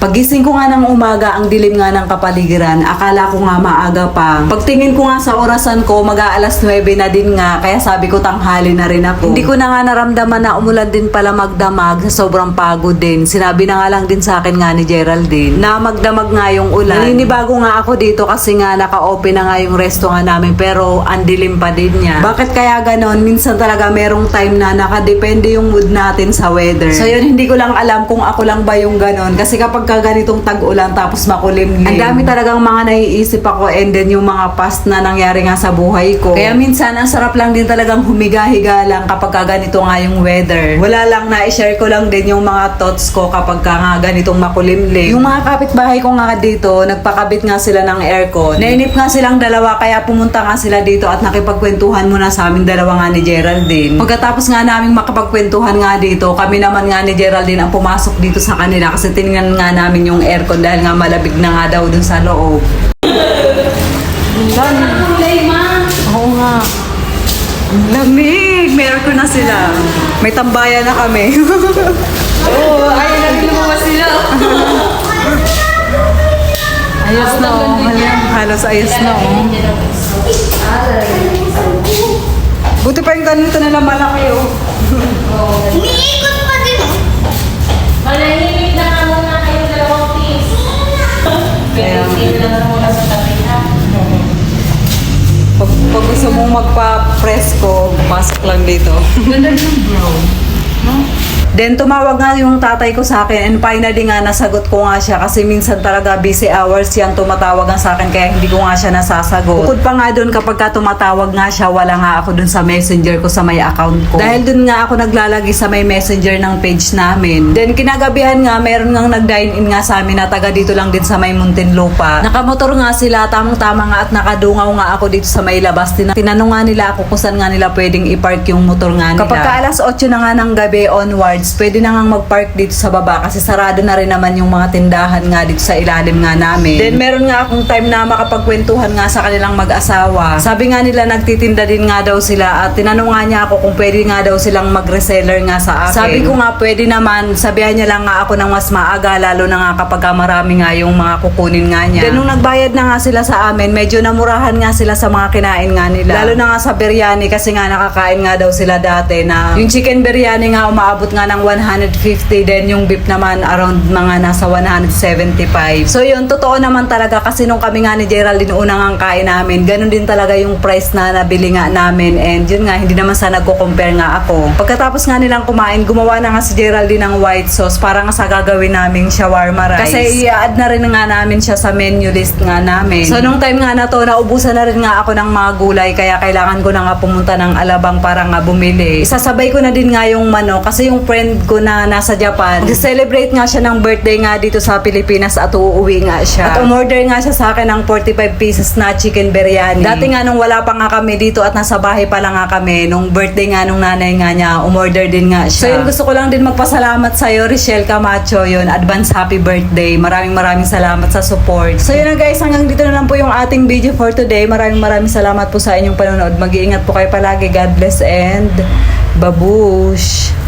Pagising ko nga ng umaga, ang dilim nga ng kapaligiran. Akala ko nga maaga pa. Pagtingin ko nga sa orasan ko, mag-aalas 9 na din nga. Kaya sabi ko tanghali na rin ako. Hindi ko na nga naramdaman na umulan din pala magdamag sa sobrang pagod din. Sinabi na nga lang din sa akin nga ni Geraldine na magdamag nga yung ulan. Naninibago nga ako dito kasi nga naka-open na nga yung resto nga namin pero ang dilim pa din niya. Bakit kaya ganon? Minsan talaga merong time na nakadepende yung mood natin sa weather. So yun, hindi ko lang alam kung ako lang ba yung ganon. Kasi kapag ka ganitong tag-ulan tapos makulimlim. Ang dami talagang mga naiisip ako and then yung mga past na nangyari nga sa buhay ko. Kaya minsan ang sarap lang din talagang humiga-higa lang kapag ka ganito nga yung weather. Wala lang na i-share ko lang din yung mga thoughts ko kapag ka nga ganitong makulimlim. Yung mga kapitbahay ko nga dito, nagpakabit nga sila ng aircon. Nainip nga silang dalawa kaya pumunta nga sila dito at nakipagkwentuhan muna sa amin dalawa nga ni Geraldine. Pagkatapos nga namin makapagkwentuhan nga dito, kami naman nga ni Geraldine ang pumasok dito sa kanila kasi tinignan nga namin yung aircon dahil nga malabig na nga daw dun sa loob. Kulay, ma. Oo nga. Ang Lamig! May aircon na sila. May tambayan na kami. Oo, oh, ay, natin lumabas sila. ayos na oh. Halos ayos na oh. Buti pa yung ganito nila malaki oh. Umiikot magpa-presko, pumasok lang dito. Ganda ng brown. Then tumawag nga yung tatay ko sa akin and finally nga nasagot ko nga siya kasi minsan talaga busy hours yan tumatawag nga sa akin kaya hindi ko nga siya nasasagot. Bukod pa nga doon kapag ka tumatawag nga siya wala nga ako doon sa messenger ko sa may account ko. Dahil doon nga ako naglalagay sa may messenger ng page namin. Then kinagabihan nga meron nga nag-dine in nga sa amin na taga dito lang din sa may Muntinlupa. Nakamotor nga sila tamang-tama nga at nakadungaw nga ako dito sa may labas. Tina- tinanong nga nila ako kung nga nila pwedeng i-park yung motor nga nila. Kapag ka alas 8 na nga ng gabi onwards, pwede na nga mag-park dito sa baba kasi sarado na rin naman yung mga tindahan nga dito sa ilalim nga namin. Then meron nga akong time na makapagkwentuhan nga sa kanilang mag-asawa. Sabi nga nila nagtitinda din nga daw sila at tinanong nga niya ako kung pwede nga daw silang mag-reseller nga sa akin. Sabi ko nga pwede naman, sabihan niya lang nga ako ng mas maaga lalo na nga kapag ka marami nga yung mga kukunin nga niya. Then nung nagbayad na nga sila sa amin, medyo namurahan nga sila sa mga kinain nga nila. Lalo na nga sa biryani kasi nga nakakain nga daw sila dati na yung chicken biryani nga umaabot nga ng 150 then yung beef naman around mga nasa 175. So yun, totoo naman talaga kasi nung kami nga ni Geraldine unang ang kain namin, ganun din talaga yung price na nabili nga namin and yun nga, hindi naman sa nagko-compare nga ako. Pagkatapos nga nilang kumain, gumawa na nga si Geraldine ng white sauce para nga sa gagawin naming shawarma rice. Kasi i-add na rin nga namin siya sa menu list nga namin. So nung time nga na to, naubusan na rin nga ako ng mga gulay kaya kailangan ko na nga pumunta ng Alabang para nga bumili. Isasabay ko na din nga yung manok kasi yung friend ko na nasa Japan, celebrate nga siya ng birthday nga dito sa Pilipinas at uuwi nga siya. At umorder nga siya sa akin ng 45 pieces na chicken biryani. Dati nga nung wala pa nga kami dito at nasa bahay pa lang nga kami, nung birthday nga nung nanay nga niya, umorder din nga siya. So yun, gusto ko lang din magpasalamat sa'yo, Richelle Camacho, yun, advance happy birthday. Maraming maraming salamat sa support. So yun na guys, hanggang dito na lang po yung ating video for today. Maraming maraming salamat po sa inyong panonood. Mag-iingat po kayo palagi. God bless and babush!